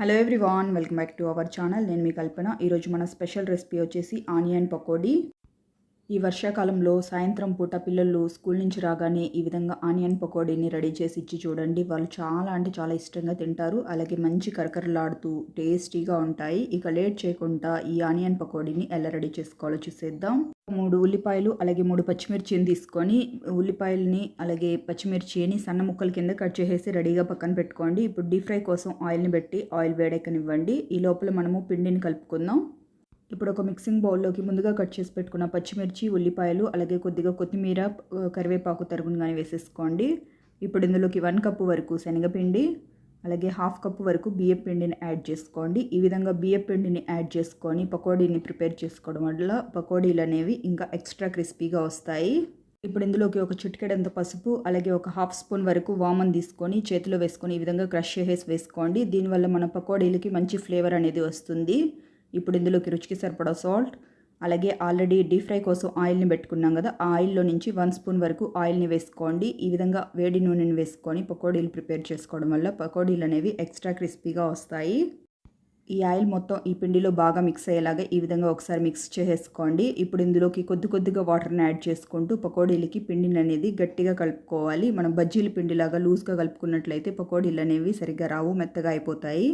Hello everyone welcome back to our channel నేను మీ కల్పన. ఈరోజు మన స్పెషల్ రెసిపీ వచ్చేసి ఆనియన్ పకోడీ. ఈ వర్షాకాలంలో సాయంత్రం పూట పిల్లలు స్కూల్ నుంచి రాగానే ఈ విధంగా ఆనియన్ పకోడీని రెడీ చేసి ఇచ్చి చూడండి. వాళ్ళు చాలా అంటే చాలా ఇష్టంగా తింటారు. అలాగే మంచి కరకరలాడుతూ టేస్టీగా ఉంటాయి. ఇక లేట్ చేయకుండా ఈ ఆనియన్ పకోడీని ఎలా రెడీ చేసుకోవాలో చూసేద్దాం. మూడు ఉల్లిపాయలు అలాగే మూడు పచ్చిమిర్చిని తీసుకొని ఉల్లిపాయలని అలాగే పచ్చిమిర్చిని సన్న ముక్కల కింద కట్ చేసేసి రెడీగా పక్కన పెట్టుకోండి. ఇప్పుడు డీప్ ఫ్రై కోసం ఆయిల్ని పెట్టి ఆయిల్ వేడెక్కనివ్వండి. ఈ లోపల మనము పిండిని కలుపుకుందాం. ఇప్పుడు ఒక మిక్సింగ్ బౌల్లోకి ముందుగా కట్ చేసి పెట్టుకున్న పచ్చిమిర్చి ఉల్లిపాయలు అలాగే కొద్దిగా కొత్తిమీర కరివేపాకు తరుగును కానీ వేసేసుకోండి. ఇప్పుడు ఇందులోకి వన్ కప్పు వరకు శనగపిండి అలాగే హాఫ్ కప్పు వరకు బియ్యం పిండిని యాడ్ చేసుకోండి. ఈ విధంగా బియ్యం పిండిని యాడ్ చేసుకొని పకోడీని ప్రిపేర్ చేసుకోవడం వల్ల పకోడీలు అనేవి ఇంకా ఎక్స్ట్రా క్రిస్పీగా వస్తాయి. ఇప్పుడు ఇందులోకి ఒక చిటికెడంత పసుపు అలాగే ఒక హాఫ్ స్పూన్ వరకు వామన్ తీసుకొని చేతిలో వేసుకొని ఈ విధంగా క్రష్ చేసేసి వేసుకోండి. దీనివల్ల మన పకోడీలకి మంచి ఫ్లేవర్ అనేది వస్తుంది. ఇప్పుడు ఇందులోకి రుచికి సరిపడా సాల్ట్ అలాగే ఆల్రెడీ డీప్ ఫ్రై కోసం ఆయిల్ని పెట్టుకున్నాం కదా ఆ ఆయిల్లో నుంచి వన్ స్పూన్ వరకు ఆయిల్ని వేసుకోండి. ఈ విధంగా వేడి నూనెని వేసుకొని పకోడీలు ప్రిపేర్ చేసుకోవడం వల్ల పకోడీలు అనేవి ఎక్స్ట్రా క్రిస్పీగా వస్తాయి. ఈ ఆయిల్ మొత్తం ఈ పిండిలో బాగా మిక్స్ అయ్యేలాగా ఈ విధంగా ఒకసారి మిక్స్ చేసేసుకోండి. ఇప్పుడు ఇందులోకి కొద్ది కొద్దిగా వాటర్ని యాడ్ చేసుకుంటూ పకోడీలకి పిండిని అనేది గట్టిగా కలుపుకోవాలి. మనం బజ్జీల పిండిలాగా లూజ్గా కలుపుకున్నట్లయితే పకోడీలు అనేవి సరిగ్గా రావు మెత్తగా అయిపోతాయి.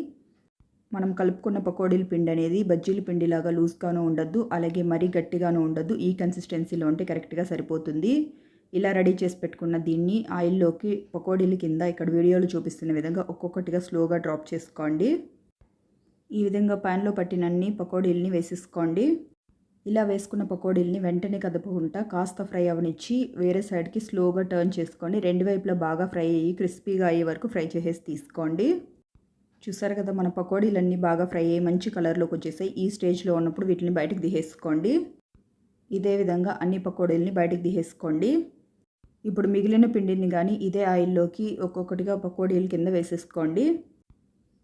మనం కలుపుకున్న పకోడీల పిండి అనేది బజ్జీల పిండిలాగా లూజ్గానూ ఉండద్దు అలాగే మరీ గట్టిగానూ ఉండద్దు. ఈ కన్సిస్టెన్సీలో ఉంటే కరెక్ట్గా సరిపోతుంది. ఇలా రెడీ చేసి పెట్టుకున్న దీన్ని ఆయిల్లోకి పకోడీల కింద ఇక్కడ వీడియోలో చూపిస్తున్న విధంగా ఒక్కొక్కటిగా స్లోగా డ్రాప్ చేసుకోండి. ఈ విధంగా ప్యాన్లో పట్టినన్ని పకోడీలని వేసేసుకోండి. ఇలా వేసుకున్న పకోడీలని వెంటనే కదపకుండా కాస్త ఫ్రై అవనిచ్చి వేరే సైడ్కి స్లోగా టర్న్ చేసుకోండి రెండు వైపులా బాగా ఫ్రై అయ్యి క్రిస్పీగా అయ్యే వరకు ఫ్రై చేసేసి తీసుకోండి. చూసారు కదా మన పకోడీలన్నీ బాగా ఫ్రై అయ్యి మంచి కలర్లోకి వచ్చేసాయి. ఈ స్టేజ్లో ఉన్నప్పుడు వీటిని బయటకు తీసేసుకోండి. ఇదే విధంగా అన్ని పకోడీలని బయటకు తీసేసుకోండి. ఇప్పుడు మిగిలిన పిండిని కానీ ఇదే ఆయిల్లోకి ఒక్కొక్కటిగా పకోడీల కింద వేసేసుకోండి.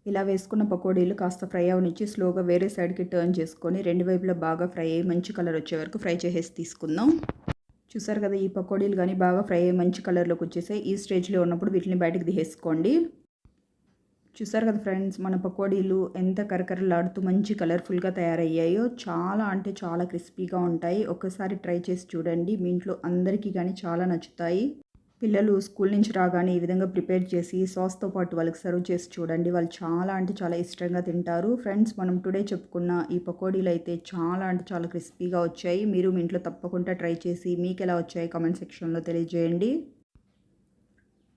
ఇలా వేసుకున్న పకోడీలు కాస్త ఫ్రై అవనిచ్చి స్లోగా వేరే సైడ్కి టర్న్ చేసుకొని రెండు వైపులా బాగా ఫ్రై అయ్యి మంచి కలర్ వచ్చే వరకు ఫ్రై చేసేసి తీసుకుందాం. చూసారు కదా ఈ పకోడీలు కానీ బాగా ఫ్రై అయ్యి మంచి కలర్లోకి వచ్చేసాయి. ఈ స్టేజ్లో ఉన్నప్పుడు వీటిని బయటకు తీసేసుకోండి. చూసారు కదా ఫ్రెండ్స్ మన పకోడీలు ఎంత కరకరలాడుతూ మంచి కలర్ఫుల్గా తయారయ్యాయో చాలా అంటే చాలా క్రిస్పీగా ఉంటాయి. ఒక్కసారి ట్రై చేసి చూడండి. మీ ఇంట్లో అందరికీ కానీ చాలా నచ్చుతాయి. పిల్లలు స్కూల్ నుంచి రాగానే ఈ విధంగా ప్రిపేర్ చేసి సాస్తో పాటు వాళ్ళకి సర్వ్ చేసి చూడండి. వాళ్ళు చాలా అంటే చాలా ఇష్టంగా తింటారు. ఫ్రెండ్స్ మనం టుడే చెప్పుకున్న ఈ పకోడీలు అయితే చాలా అంటే చాలా క్రిస్పీగా వచ్చాయి. మీరు మీ ఇంట్లో తప్పకుండా ట్రై చేసి మీకు ఎలా వచ్చాయి కామెంట్ సెక్షన్లో తెలియజేయండి.